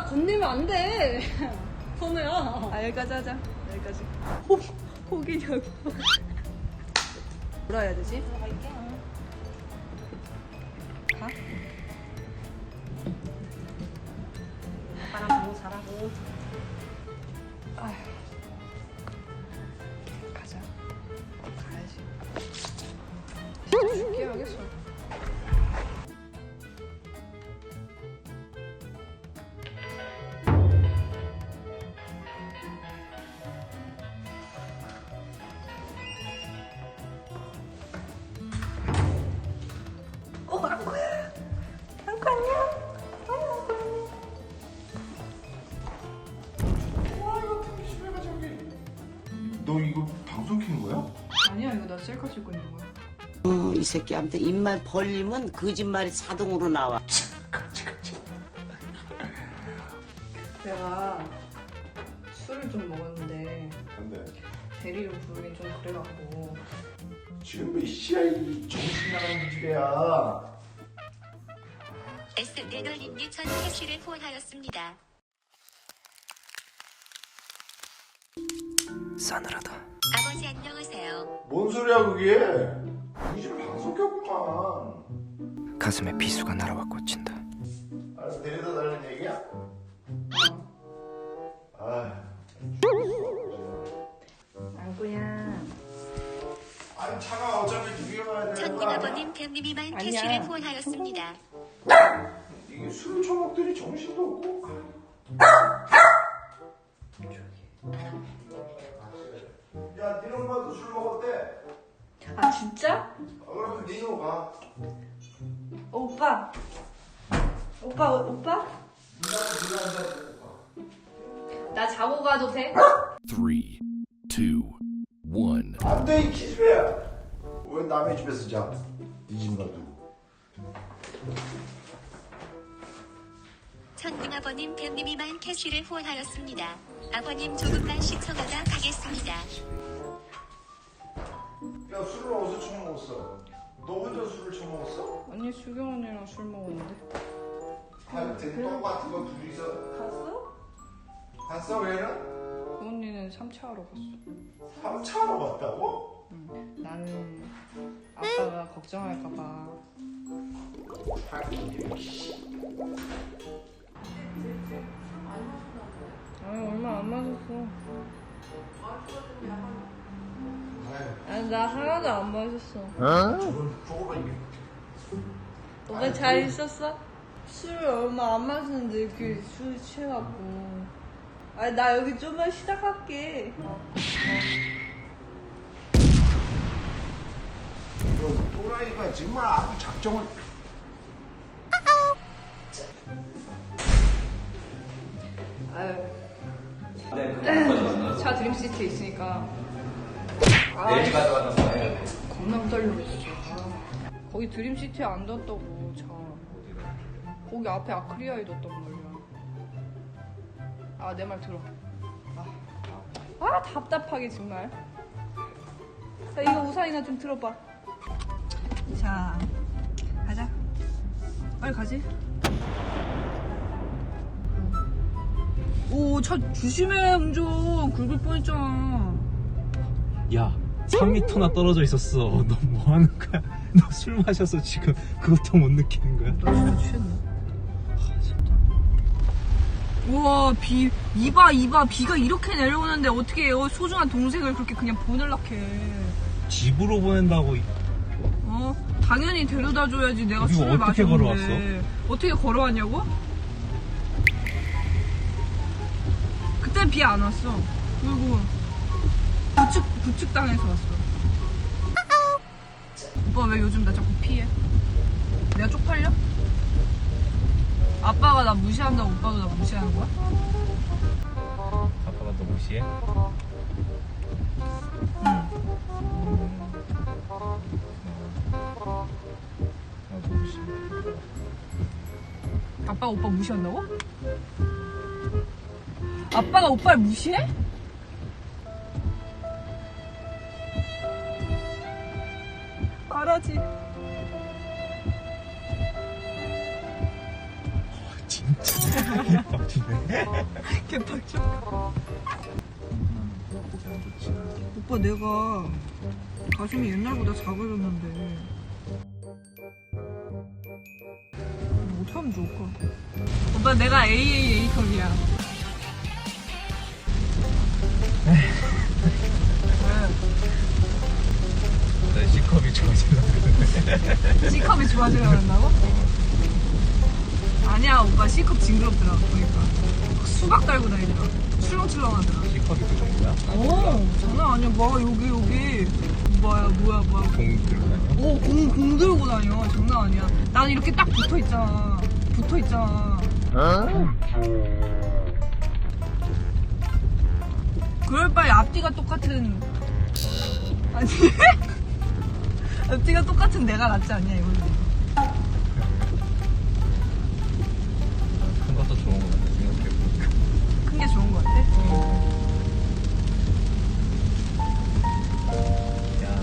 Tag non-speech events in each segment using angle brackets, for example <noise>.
건들면 안 돼. <laughs> 선우야. 아, 여기까지 하자. 여기까지. 호, 호기냐고. 뭐라 해야 되지? 가? 아빠랑 보고 자라고. 너 이거 방송 켜는 거야? 아니야, 이거 나 셀카 찍고 있는 거야. 어, 이 새끼 아무튼 입만 벌리면 거짓말이 자동으로 나와. 내가 술을 좀 먹었는데 근데 대리를 부르긴 좀 그래갖고 지금 몇 시야 이 정신 나가는 집이야 S 네덜님이 천 캐시를 후원하였습니다. 싸늘하다. 아버지 안녕하세요. 뭔 소리야 그게 이집 방송 켰구만 가슴에 비수가 날아와 꽂힌다. 알아서 데려다 달라는 얘기야? 아 안구야 아니 차가 어차피 두 개가 가야 되는 천님 거 아니야? 아버님 뱀님이만 아니야. 캐시를 후원하였습니다. 이게 술을 처먹더니 정신도 없고 야 니네 엄마도 술 먹었대 아 진짜? 아, 그러면 니네 가 어, 오빠 오빠 어, 오빠? 나 자고 가도 돼? Three, two, one. 안돼 이 기집애야 왜 남의 집에서 자네 집 놔두고 천님 아버님 뱀님이만 캐시를 후원하였습니다. 아버님 조금만 시청하다 가겠습니다. 야 술을 어디서 처먹었어? 너 혼자 술을 처먹었어? 언니 수경 언니랑 술 먹었는데 하여튼 똑같은 거 둘이서 갔어? 갔어 왜는? 그 언니는 3차하러 갔어 3차로 갔다고? 나는 아빠가 걱정할까봐 얼마 안 마셨어 아니 나 하나도 안 마셨어. 오빠 잘 있었어? 술을 얼마 안 마셨는데 이렇게 술 취해갖고. 아니 나 여기 좀만 시작할게. 너 또라이가 정말 아주 작정을 차 드림시티에 있으니까. LG 가져가는 거예요. 겁나 떨려 진짜 거기 드림시티에 안 뒀다고 차. 거기 앞에 아크리아에 뒀단 말이야. 아 내 말 들어. 아, 아 답답하게 정말. 자 이거 우산이나 좀 들어봐. 자 가자. 빨리 가지 오차 조심해 운전 긁을 뻔했잖아 야, 3m나 떨어져 있었어. <laughs> 너 뭐 하는 거야? <laughs> 너 술 마셔서 지금 그것도 못 느끼는 거야? 나 진짜 취했네. 우와 비 이봐 이봐 비가 이렇게 내려오는데 어떻게 어, 소중한 동생을 그렇게 그냥 보낼락해 집으로 보낸다고. 이- 어 당연히 데려다 줘야지 내가 술을 어떻게 마셨는데 어떻게 걸어왔냐고? 그때 비안 왔어 그리고 부축 부축 당해서 왔어 오빠 왜 요즘 나 자꾸 피해? 내가 쪽팔려? 아빠가 나 무시한다고 오빠도 나 무시하는 거야? 아빠가 너 무시해? 나도 무시해. 아빠가 오빠 무시한다고? 아빠가 오빠를 무시해? 말하지. 진짜. 빡치네. 개빡쳐. 오빠 내가 가슴이 옛날보다 작아졌는데 어떡하면 좋을까? 오빠 내가 AAA 컵이야. C컵이 좋아지려 한다고? 아니야 오빠 C컵 징그럽더라 보니까 수박 달고 다니더라 출렁출렁하더라 C컵이 그 정도야? 오 장난 아니야 봐 여기 여기 뭐야 뭐야 뭐야 공 들고 다녀? 오, 공, 공 들고 다녀. 장난 아니야. 나는 이렇게 딱 붙어 있잖아. 붙어 있잖아. 그럴 바에 앞뒤가 똑같은. 아니. <laughs> 앞뒤가 똑같은 내가 낫지 않냐, 이거는. 큰 것도 좋은 거 같아 생각해보니까 큰 게 좋은 것 같아. 야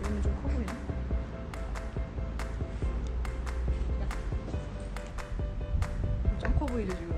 이거는 좀커 보이네. 짱커 보이죠, 지금.